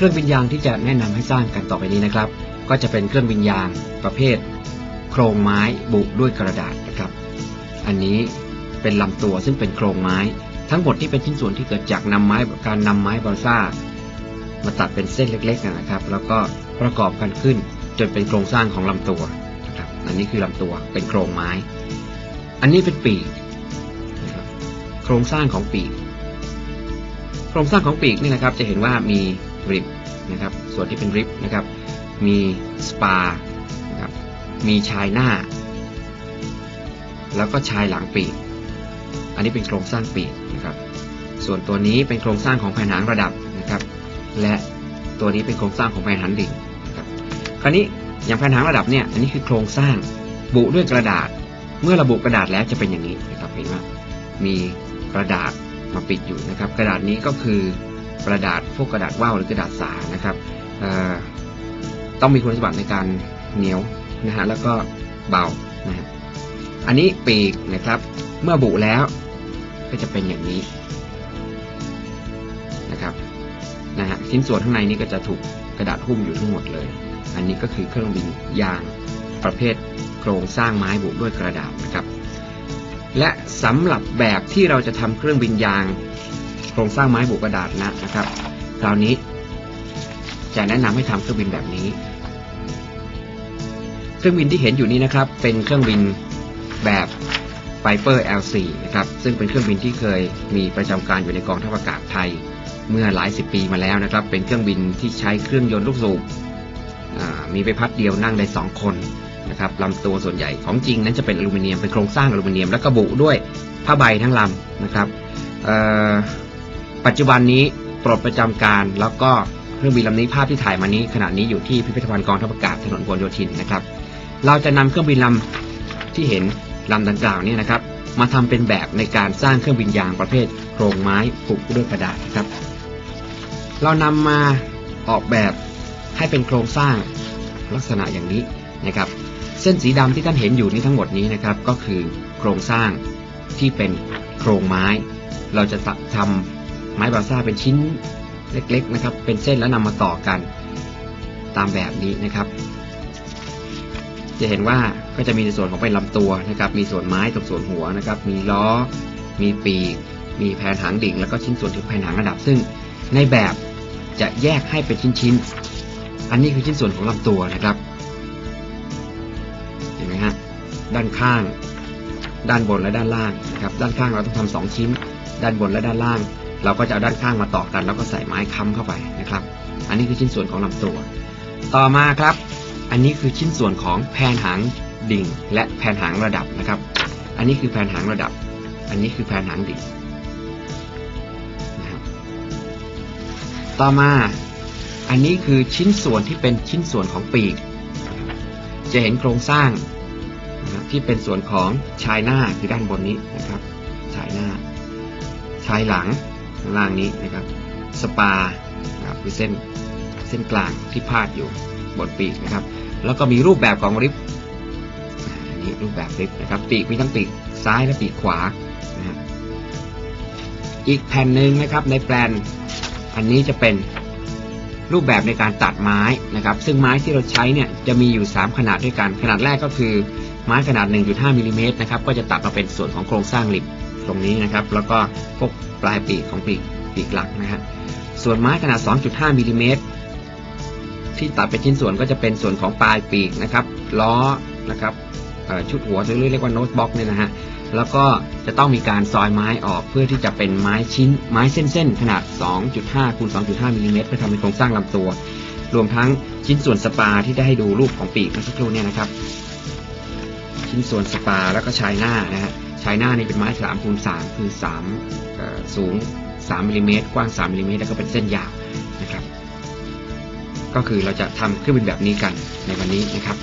เครื่องบินยางที่จะแนะนำให้สร้างกันต่อไปนี้นะครับ ก็จะเป็นเครื่องบินยางประเภท โครงไม้บุด้วยกระดาษนะครับ อันนี้เป็นลำตัวซึ่งเป็นโครงไม้ ทั้งหมดที่เป็นชิ้นส่วนที่เกิดจากนำไม้การนำไม้บอลซ่า มาตัดเป็นเส้นเล็กๆนะครับ แล้วก็ประกอบกันขึ้นจนเป็นโครงสร้างของลำตัวนะครับ อันนี้คือลำตัวเป็นโครงไม้ อันนี้เป็นปีกโครงสร้างของปีก โครงสร้างของปีกนี่นะครับจะเห็นว่ามี ริบนะครับส่วนที่เป็นริบนะครับมีสปานะครับมีชายหน้า แล้วก็ชายหลังปีก อันนี้เป็นโครงสร้างปีกนะครับส่วนตัวนี้เป็นโครงสร้างของแผ่นหางระดับนะครับและตัวนี้เป็นโครงสร้างของแผ่นหางดิ่งนะครับคราวนี้อย่างแผ่นหางระดับเนี่ยอันนี้คือโครงสร้างบุด้วยกระดาษ เมื่อระบุกระดาษแล้วจะเป็นอย่างนี้นะครับเห็นว่ามีกระดาษมาปิดอยู่นะครับ กระดาษนี้ก็คือ กระดาษพวกกระดาษว่าวหรือกระดาษสานะครับต้องมีคุณสมบัติในการเหนียวนะฮะแล้วก็เบานะฮะอันนี้ปีกนะครับ เมื่อบุแล้วก็จะเป็นอย่างนี้นะครับนะฮะชิ้นส่วนข้างในนี้ก็จะถูกกระดาษหุ้มอยู่ทั้งหมดเลย อันนี้ก็คือเครื่องบินยางประเภทโครงสร้างไม้บุด้วยกระดาษนะครับ และสำหรับแบบที่เราจะทำเครื่องบินยาง โครงสร้างไม้บุกระดาษนะนะครับ คราวนี้ จะแนะนำให้ทำเครื่องบินแบบนี้ เครื่องบินที่เห็นอยู่นี้นะครับ เป็นเครื่องบินแบบ Viper L4 นะครับ ซึ่งเป็นเครื่องบินที่เคยมีประจำการอยู่ในกองทัพอากาศไทย เมื่อหลายสิบปีมาแล้วนะครับ เป็นเครื่องบินที่ใช้เครื่องยนต์ลูกสูบมีใบพัดเดียวนั่งได้สองคนนะครับลำตัวส่วนใหญ่ของจริงนั้นจะเป็นอลูมิเนียมเป็นโครงสร้างอลูมิเนียมและกระบุด้วยผ้าใบทั้งลำนะครับ ปัจจุบันนี้ปลดประจำการแล้วก็เครื่องบินลำนี้ภาพที่ถ่ายมานี้ขณะนี้อยู่ที่พิพิธภัณฑ์กองทัพอากาศถนนพลโยธินนะครับ เราจะนำเครื่องบินลำที่เห็นลำดังกล่าวนี่นะครับ มาทำเป็นแบบในการสร้างเครื่องบินยางประเภทโครงไม้ผูกด้วยกระดาษครับ เรานำมาออกแบบให้เป็นโครงสร้างลักษณะอย่างนี้นะครับ เส้นสีดำที่ท่านเห็นอยู่นี้ทั้งหมดนี้นะครับ ก็คือโครงสร้างที่เป็นโครงไม้ เราจะทำ ไม้บาซ่าเป็นชิ้นเล็กๆนะครับ เป็นเส้นแล้วนำมาต่อกันตามแบบนี้นะครับ จะเห็นว่าก็จะมีในส่วนของเป็นลำตัวนะครับ มีส่วนไม้ตรงส่วนหัวนะครับ มีล้อ มีปีก มีแผ่นหางดิ่ง แล้วก็ชิ้นส่วนที่แผ่นหางระดับ ซึ่งในแบบจะแยกให้เป็นชิ้นๆ อันนี้คือชิ้นส่วนของลำตัวนะครับ เห็นไหมฮะ ด้านข้าง ด้านบนและด้านล่างนะครับ ด้านข้างเราต้องทำสองชิ้น ด้านบนและด้านล่าง เราก็จะเอาด้านข้างมาต่อกัน แล้วก็ใส่ไม้ค้ำเข้าไปนะครับ อันนี้คือชิ้นส่วนของลำตัว ต่อมาครับ อันนี้คือชิ้นส่วนของแผ่นหางดิ่ง และแผ่นหางระดับนะครับ อันนี้คือแผ่นหางระดับ อันนี้คือแผ่นหางดิ่งนะครับต่อมาอันนี้คือชิ้นส่วนที่เป็นชิ้นส่วนของปีก จะเห็นโครงสร้างนะที่เป็นส่วนของชายหน้าคือด้านบนนี้นะครับ ชายหน้า ชายหลัง ข้างล่างนี้นะครับ สปานะครับคือเส้นเส้นกลางที่พาดอยู่บนปีกนะครับ แล้วก็มีรูปแบบของริบอันนี้รูปแบบริบนะครับปีกมีทั้งปีกซ้ายและปีกขวานะอีกแผ่นหนึ่งนะครับในแปลนอันนี้จะเป็นรูปแบบในการตัดไม้นะครับ ซึ่งไม้ที่เราใช้เนี่ยจะมีอยู่ 3 ขนาดด้วยกัน ขนาดแรกก็คือไม้ขนาด 1.5มิลลิเมตรนะครับ ก็จะตัดมาเป็นส่วนของโครงสร้างริบ ตรงนี้นะครับ แล้วก็พวกปลายปีกของปีกปีกหลักนะฮะส่วนไม้ขนาด 2.5มิลลิเมตรที่ตัดเป็นชิ้นส่วนก็จะเป็นส่วนของปลายปีกนะครับ ล้อนะครับชุดหัวหรือเรียกว่าโน้ตบ็อกเนี่ยนะฮะแล้วก็จะต้องมีการซอยไม้ออกเพื่อที่จะเป็นไม้ชิ้นไม้เส้นๆ ขนาด 2.5คูณ2.5มิลลิเมตรเพื่อทำเป็นโครงสร้างลำตัว รวมทั้งชิ้นส่วนสปาที่ได้ให้ดูรูปของปีกเมื่อสักครู่เนี่ยนะครับ ชิ้นส่วนสปาแล้วก็ชายหน้านะฮะชายหน้านี่เป็นไม้สามคูณ3คือสามสูง3มมิลลิเมตรกว้าง3มมิลลิเมตรแล้วก็เป็นเส้นยาวนะครับ ก็คือเราจะทำเครื่องบินแบบนี้กันในวันนี้นะครับ